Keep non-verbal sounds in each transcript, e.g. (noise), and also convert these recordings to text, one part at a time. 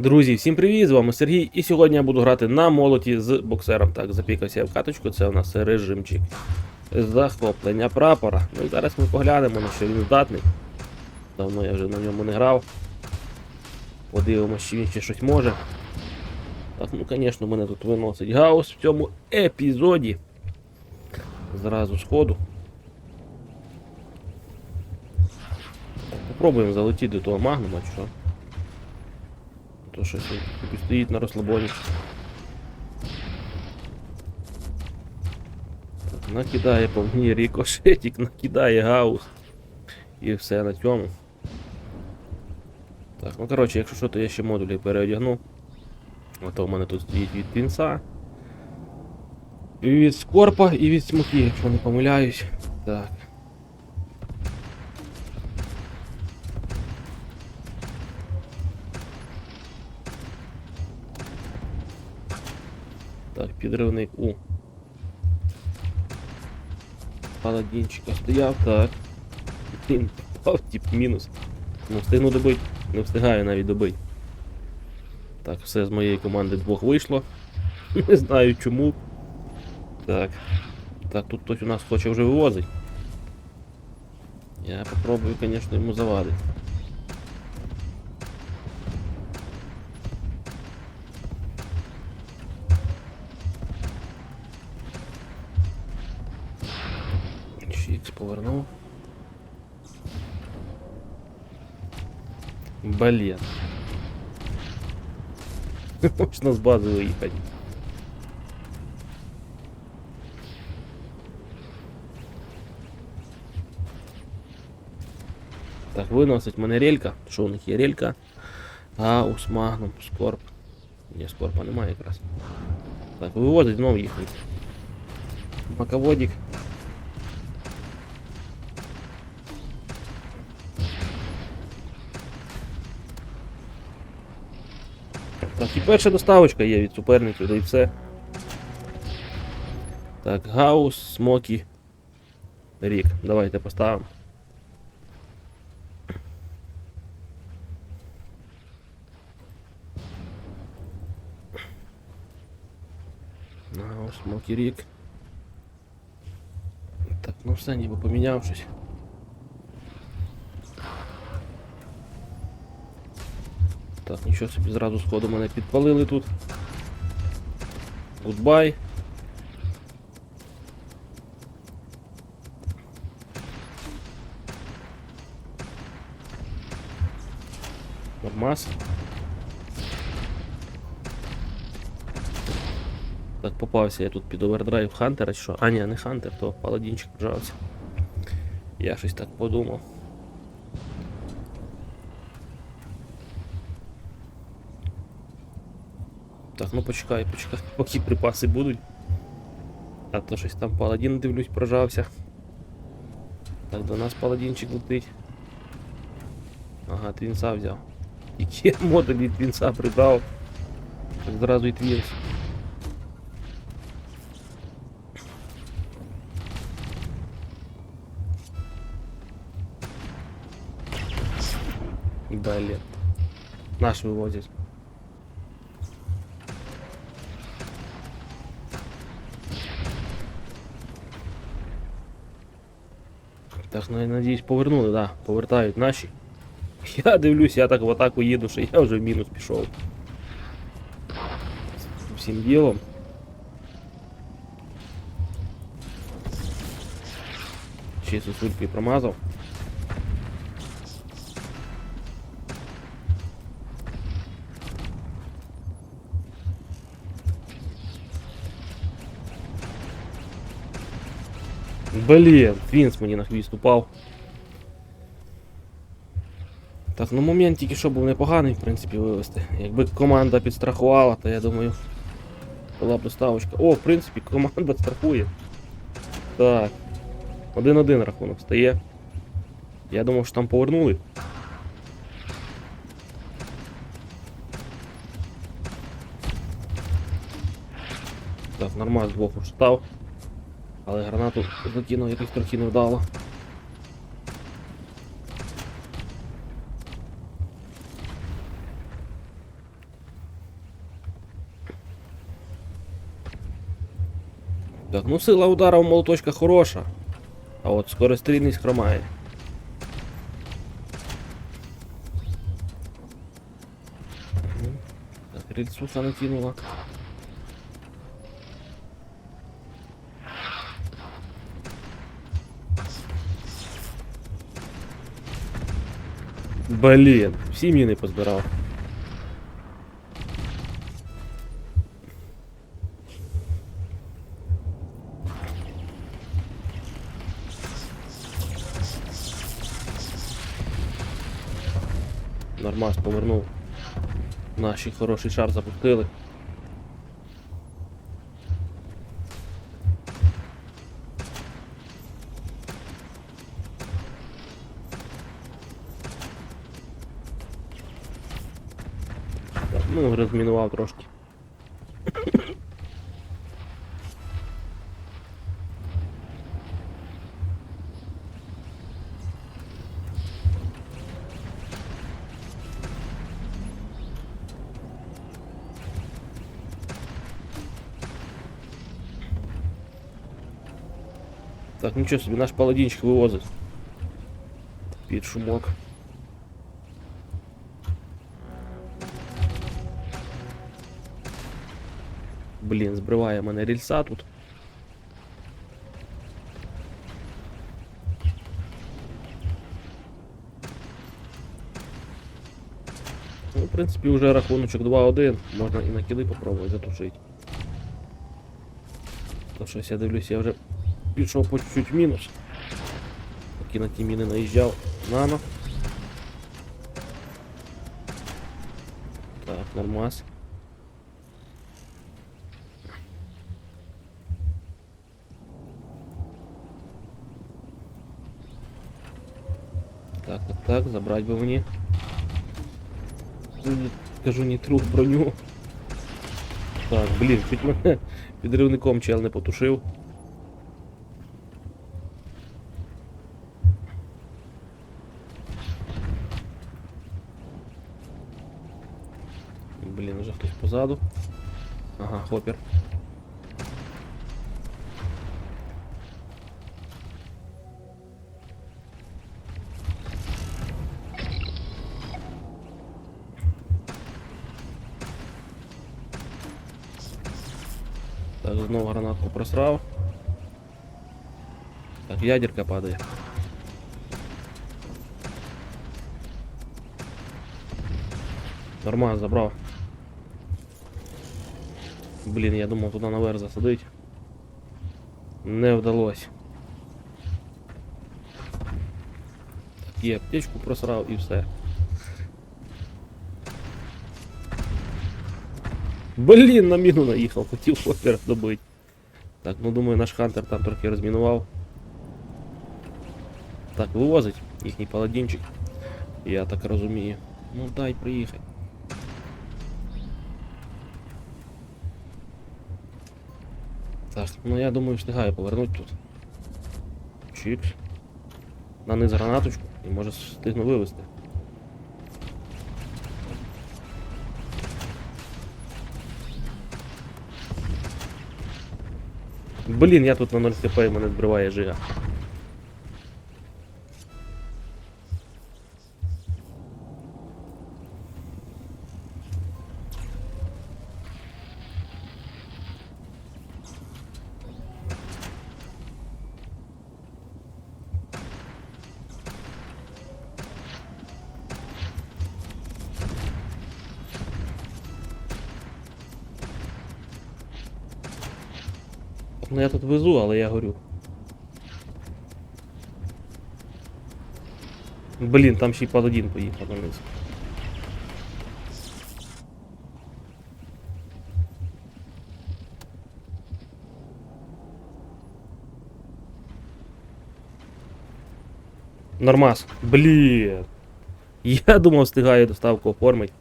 Друзі, всім привіт! З вами Сергій, і сьогодні я буду грати на молоті з боксером. Так, запікався я в каточку, це у нас режимчик захоплення прапора. Ну і зараз ми поглянемо, на що він здатний. Давно я вже на ньому не грав. Подивимось, чи він ще щось може. Так, ну звісно, мене тут виносить гаус в цьому епізоді. Зразу сходу. Попробуємо залетіти до того магнума, чи що. То типу стоїть на розслабоні. Накидає по мені рікошетик, накидає гаус. І все на цьому. Так, ну коротше, якщо що, то я ще модулі переодягну. А то в мене тут стоїть від пінца. І від скорпа, і від смоки, якщо не помиляюсь. Так. Підривник у. Паладінчика стояв, так. Він попав, тип мінус. Ну, встигну добити. Не встигаю навіть добити. Так, все з моєї команди двох вийшло. (laughs) Не знаю чому. Так. Так, тут хтось у нас хоче вже вивозить. Я попробую, звісно, йому завадити. Чікс повернув. Блін. (laughs) Можна з бази виїхати. Так, виносить мене релька. Що у них є релька? Гаус, магнум, скорп. Ні, скорпа немає якраз. Так, вивозить знову їхати. Маководик. І перша доставочка є від суперників, да і все. Так, Гаус, Смокі. Рік. Давайте поставимо. Гаус, Смокі Рік. Так, ну все, ніби поміняв щось. Так, нічого собі зразу сходу мене підпалили тут. Гудбай. Нормас. Так, попався я тут під овердрайв Хантера, що? А, ні, не Хантер, то паладінчик вжався. Я щось так подумав. Так, ну почекай, почекай, (laughs) поки припаси будуть. А то щось там паладін, дивлюсь, прожався. Так, до нас паладінчик летить. Ага, твінса взяв. Які модуль від твінса прибрав. Так зразу і твінс. Блін. Наш вивозять. Так, ну я надіюсь, повернули, да, повертають наші. (laughs) Я дивлюсь, я так в атаку їду, що я вже в мінус пішов. Всім ділом. Ще сосулькою промазав. Блін, Твінс мені на хвіст упав. Так, ну момент тільки що був непоганий, в принципі, вивести. Якби команда підстрахувала, то я думаю, була б доставочка. О, в принципі, команда страхує. Так. Один-один рахунок стає. Я думав, що там повернули. Так, нормально з двох став. Але гранату закинув, якось трохи не. Так, ну сила удара у молоточка хороша, а от скорость скорострільність хромає. Так, рельсуха накинула. Блін, всі міни позбирав. Нормас повернув. Наші хороший шар запустили. розмінував трошки. Так, нічого собі, наш паладінчик вивозить. Під шумок. Блін, збриває мене рільса тут. Ну, в принципі, вже рахуночок 2-1. Можна і на кіли попробувати затушити. То щось я дивлюсь, я вже пішов по чуть-чуть мінус. Поки на ті міни наїжджав нано. Так, нормас. Так, забрать бы мені. Ні, Кажу, не труп броню. Так, блін, чуть мене (laughs) підривником чел не потушив. Блін, уже хтось позаду. Ага, хопер. Так, знову гранатку просрав. Так, ядерка падає. Нормально забрав. Блін, я думав туди наверх засадить. Не вдалося. Так, є аптечку просрав і все. Блін, на міну наїхав, хотів хопера добити. Так, ну думаю, наш хантер там трохи розмінував. Так, вивозить їхній паладінчик. Я так розумію. Ну дай приїхати. Так, ну я думаю, встигаю повернути тут. Чікс. Наниз гранаточку і може встигну вивезти. Блін, я тут на 0 хп і мене збриває жига. Ну я тут везу, але я горю. Блін, там ще й паладін поїхав на низ. Нормас. Блін. Я думав, встигаю доставку оформити.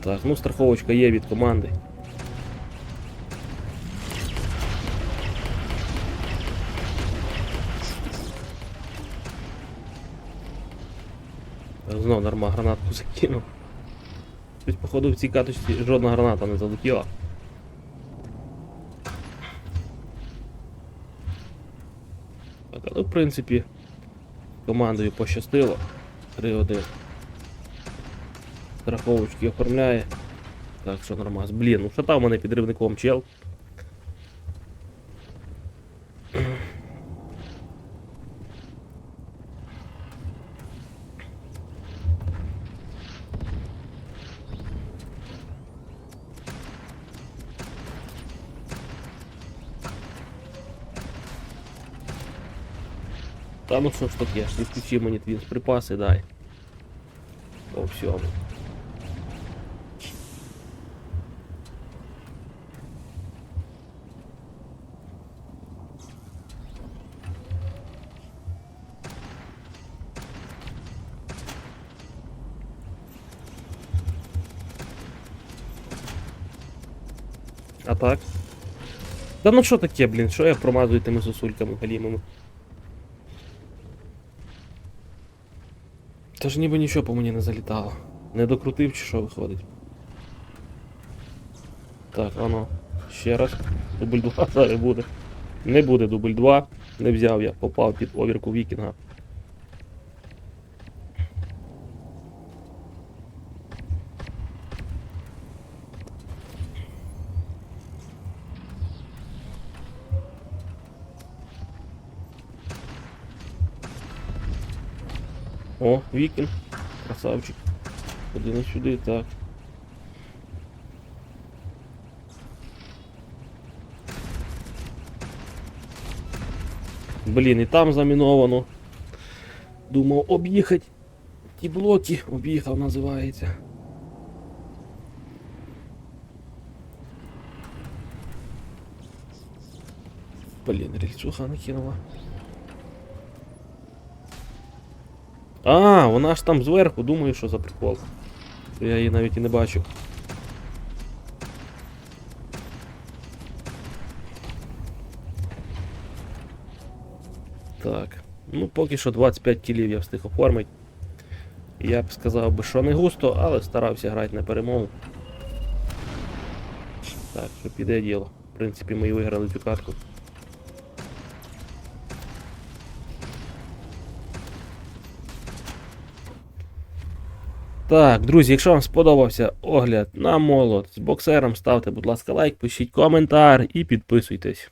Так, ну страховочка є від команди. Знов норма гранатку закинув. Щось, походу, в цій каточці жодна граната не залетіла. Так, але в принципі командою пощастило. 3-1. Страховочки оформляє. Так що нормас. Блін, ну шатав мене підривником чел. Та ну що ж таке, ж, відключи мені твій припаси, дай. По всьому. А так? Та ну що таке, блін, що я промазую тими сосульками галімими? Та ж ніби нічого по мені не залітало. Не докрутив чи що виходить. Так, ано. Ще раз. Дубль 2 (laughs) зараз буде. Не буде дубль 2. Не взяв я, попав під овірку вікінга. О, вікінг. Красавчик. Один і сюди, так. Блін, і там заміновано. Думав об'їхати ті блоки, об'їхав називається. Блін, рельсуха накинула. А, вона ж там зверху, думаю, що за прикол. Я її навіть і не бачу. Так. Ну, поки що 25 кілів я встиг оформити. Я б сказав би, що не густо, але старався грати на перемогу. Так, що піде діло. В принципі, ми і виграли цю катку. Так, друзі, якщо вам сподобався огляд на молот з боксером, ставте, будь ласка, лайк, пишіть коментар і підписуйтесь.